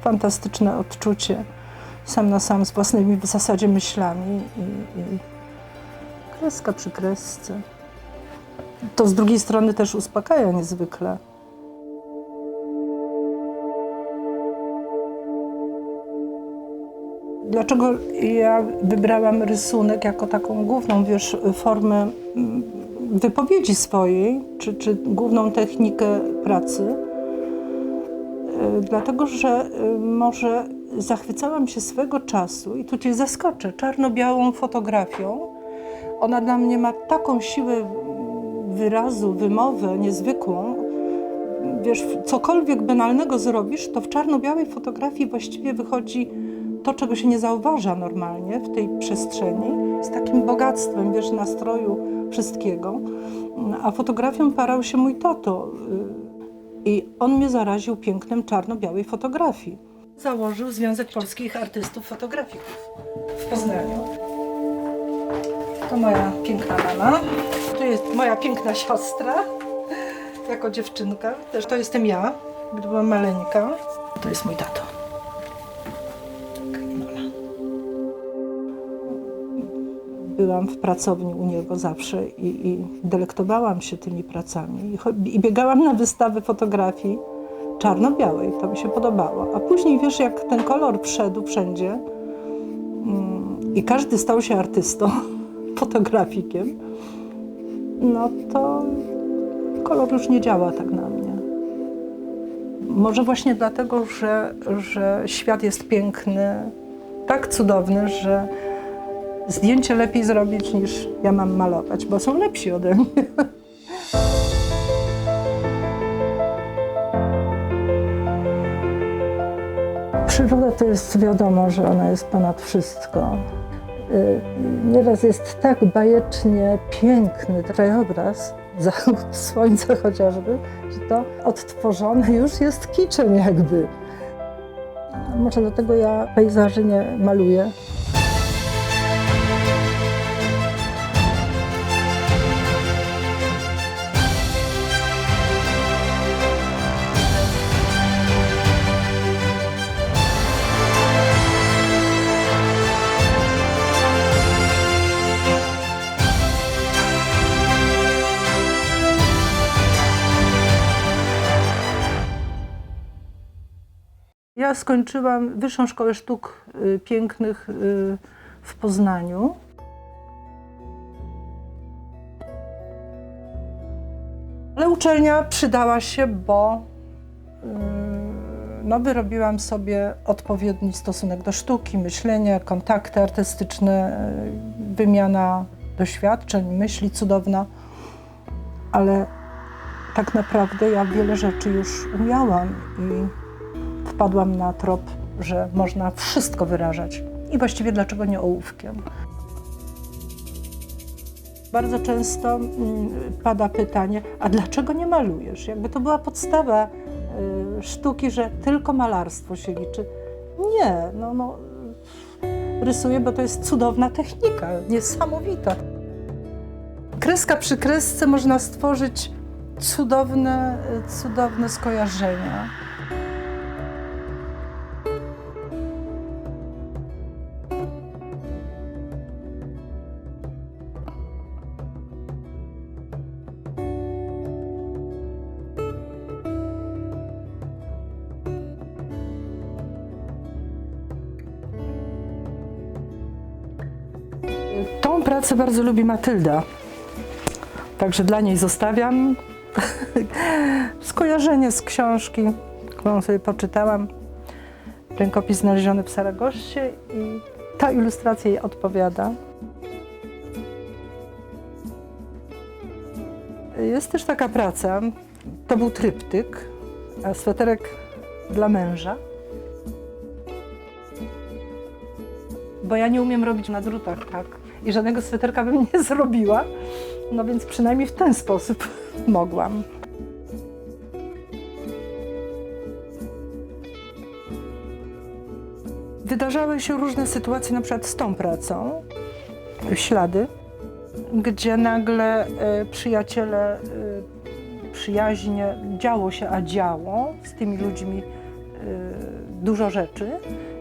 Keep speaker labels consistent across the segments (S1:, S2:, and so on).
S1: fantastyczne odczucie sam na sam z własnymi w zasadzie myślami i, i kreska przy kresce. To z drugiej strony też uspokaja niezwykle. Dlaczego ja wybrałam rysunek jako taką główną, wiesz, formę mm, wypowiedzi swojej, czy, czy główną technikę pracy? Y, Dlatego, że y, może zachwycałam się swego czasu i tu cię zaskoczę, czarno-białą fotografią. Ona dla mnie ma taką siłę wyrazu, wymowę niezwykłą. Wiesz, cokolwiek banalnego zrobisz, to w czarno-białej fotografii właściwie wychodzi to, czego się nie zauważa normalnie w tej przestrzeni, z takim bogactwem, wiesz, nastroju wszystkiego. A fotografią parał się mój tato y, i on mnie zaraził pięknem czarno-białej fotografii. Założył Związek Polskich Artystów Fotografików w Poznaniu. To moja piękna mama. Tu jest moja piękna siostra, jako dziewczynka. Też to jestem ja, gdy byłam maleńka. To jest mój tato. Byłam w pracowni u niego zawsze i, i delektowałam się tymi pracami. I, I biegałam na wystawy fotografii czarno-białej. To mi się podobało. A później wiesz, jak ten kolor wszedł wszędzie mm, i każdy stał się artystą, fotografikiem, no to kolor już nie działa tak na mnie. Może właśnie dlatego, że, że świat jest piękny, tak cudowny, że zdjęcie lepiej zrobić niż ja mam malować, bo są lepsi ode mnie. Przyroda to jest wiadomo, że ona jest ponad wszystko. Y, Nieraz jest tak bajecznie piękny krajobraz, zachód słońca chociażby, że to odtworzone już jest kiczem jakby. Może dlatego ja pejzaży nie maluję. Ja skończyłam Wyższą Szkołę Sztuk y, Pięknych y, w Poznaniu. Ale uczelnia przydała się, bo y, no, wyrobiłam sobie odpowiedni stosunek do sztuki, myślenie, kontakty artystyczne, wymiana doświadczeń, myśli cudowna. Ale tak naprawdę ja wiele rzeczy już umiałam i wpadłam na trop, że można wszystko wyrażać. I właściwie dlaczego nie ołówkiem? Bardzo często mm, pada pytanie, a dlaczego nie malujesz? Jakby to była podstawa y, sztuki, że tylko malarstwo się liczy. Nie, no, no rysuję, bo to jest cudowna technika, niesamowita. Kreska przy kresce można stworzyć cudowne, cudowne skojarzenia. Pracę bardzo lubi Matylda. Także dla niej zostawiam skojarzenie z książki, którą sobie poczytałam. Rękopis znaleziony w Saragoście i ta ilustracja jej odpowiada. Jest też taka praca, to był tryptyk, sweterek dla męża. bo ja nie umiem robić na drutach, tak? I żadnego sweterka bym nie zrobiła, no więc przynajmniej w ten sposób mogłam. Wydarzały się różne sytuacje, na przykład z tą pracą, ślady, gdzie nagle e, przyjaciele, e, przyjaźnie, działo się, a działo z tymi ludźmi e, dużo rzeczy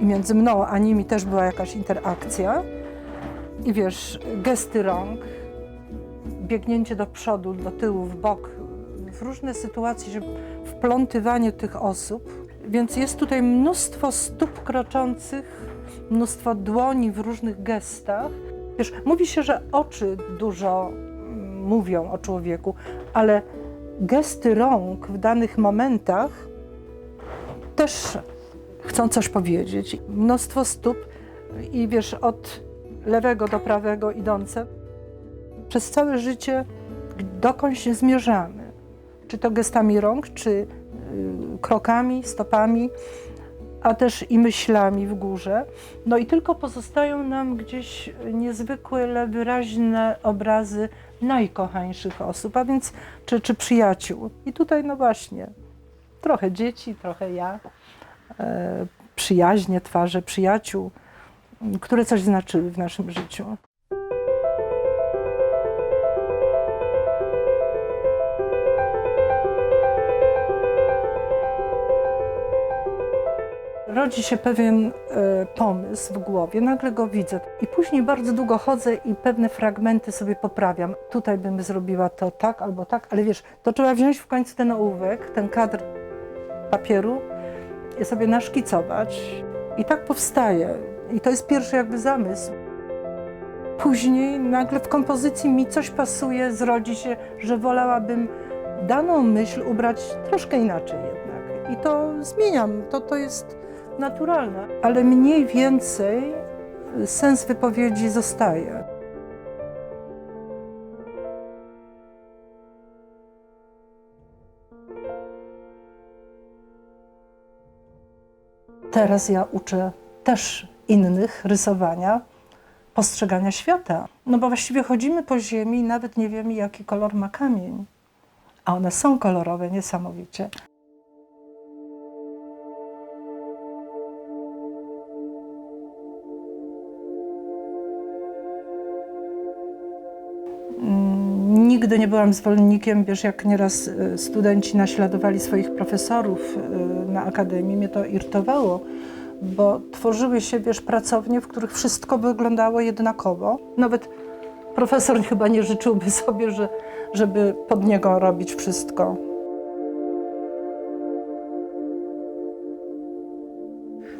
S1: i między mną a nimi też była jakaś interakcja. I wiesz, gesty rąk, biegnięcie do przodu, do tyłu, w bok, w różne sytuacje, wplątywanie tych osób. Więc jest tutaj mnóstwo stóp kroczących, mnóstwo dłoni w różnych gestach. Wiesz, mówi się, że oczy dużo mm, mówią o człowieku, ale gesty rąk w danych momentach też chcą coś powiedzieć. Mnóstwo stóp i wiesz, od lewego do prawego idące. Przez całe życie dokądś zmierzamy. Czy to gestami rąk, czy y, krokami, stopami, a też i myślami w górze. No i tylko pozostają nam gdzieś niezwykłe, wyraźne obrazy najkochańszych osób, a więc czy, czy przyjaciół. I tutaj no właśnie, trochę dzieci, trochę ja, e, przyjaźnie, twarze przyjaciół, które coś znaczyły w naszym życiu. Rodzi się pewien e, pomysł w głowie, nagle go widzę i później bardzo długo chodzę i pewne fragmenty sobie poprawiam. Tutaj bym zrobiła to tak albo tak, ale wiesz, to trzeba wziąć w końcu ten ołówek, ten kadr papieru i sobie naszkicować i tak powstaje. I to jest pierwszy jakby zamysł. Później nagle w kompozycji mi coś pasuje, zrodzi się, że wolałabym daną myśl ubrać troszkę inaczej jednak. I to zmieniam, to, to jest naturalne, ale mniej więcej sens wypowiedzi zostaje. Teraz ja uczę też innych rysowania, postrzegania świata. No bo właściwie chodzimy po ziemi i nawet nie wiemy, jaki kolor ma kamień. A one są kolorowe niesamowicie. Mm, Nigdy nie byłam zwolennikiem, wiesz, jak nieraz y, studenci naśladowali swoich profesorów y, na akademii, mnie to irytowało, bo tworzyły się, wiesz, pracownie, w których wszystko wyglądało jednakowo. Nawet profesor chyba nie życzyłby sobie, że, żeby pod niego robić wszystko.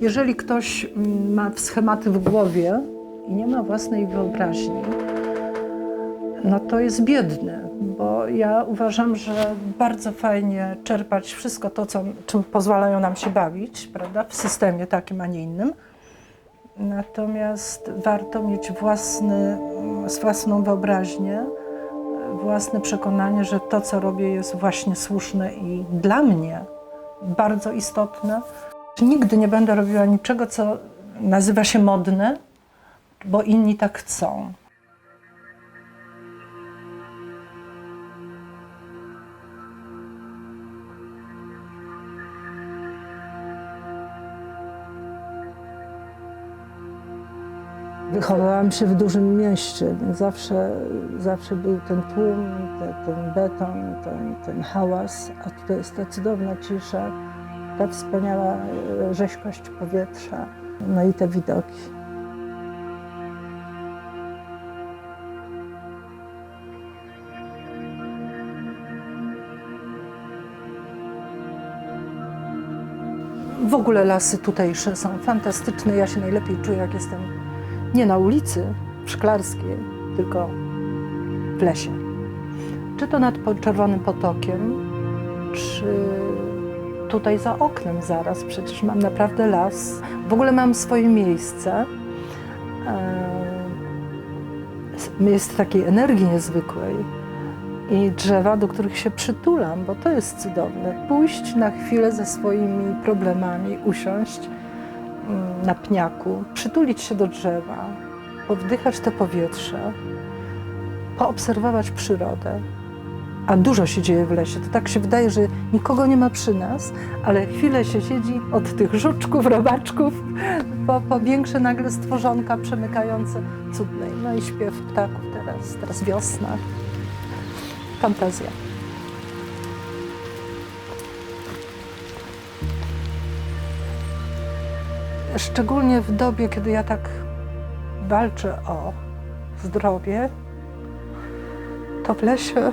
S1: Jeżeli ktoś mm, ma schematy w głowie i nie ma własnej wyobraźni, no to jest biedny, bo ja uważam, że bardzo fajnie czerpać wszystko to, co, czym pozwalają nam się bawić, prawda, w systemie takim, a nie innym. Natomiast warto mieć własny, własną wyobraźnię, własne przekonanie, że to, co robię, jest właśnie słuszne i dla mnie bardzo istotne. Nigdy nie będę robiła niczego, co nazywa się modne, bo inni tak chcą. Wychowałam się w dużym mieście, więc zawsze, zawsze był ten tłum, te, ten beton, ten, ten hałas, a tutaj jest ta cudowna cisza, ta wspaniała e, rzeźkość powietrza, no i te widoki. W ogóle lasy tutejsze są fantastyczne. Ja się najlepiej czuję, jak jestem nie na ulicy Szklarskiej, tylko w lesie. Czy to nad Czerwonym Potokiem, czy tutaj za oknem zaraz. Przecież mam naprawdę las. W ogóle mam swoje miejsce. Eee, Jest takiej energii niezwykłej i drzewa, do których się przytulam, bo to jest cudowne. Pójść na chwilę ze swoimi problemami, usiąść na pniaku, przytulić się do drzewa, powdychać to powietrze, poobserwować przyrodę. A dużo się dzieje w lesie. To tak się wydaje, że nikogo nie ma przy nas, ale chwilę się siedzi od tych żuczków, robaczków, po, po większe nagle stworzonka przemykające cudnej. No i śpiew ptaków teraz, teraz wiosna. Fantazja. Szczególnie w dobie, kiedy ja tak walczę o zdrowie, to w lesie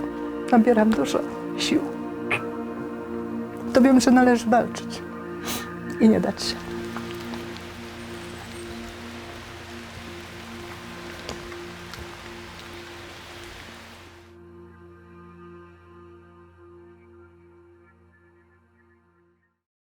S1: nabieram dużo sił. To wiem, że należy walczyć i nie dać się.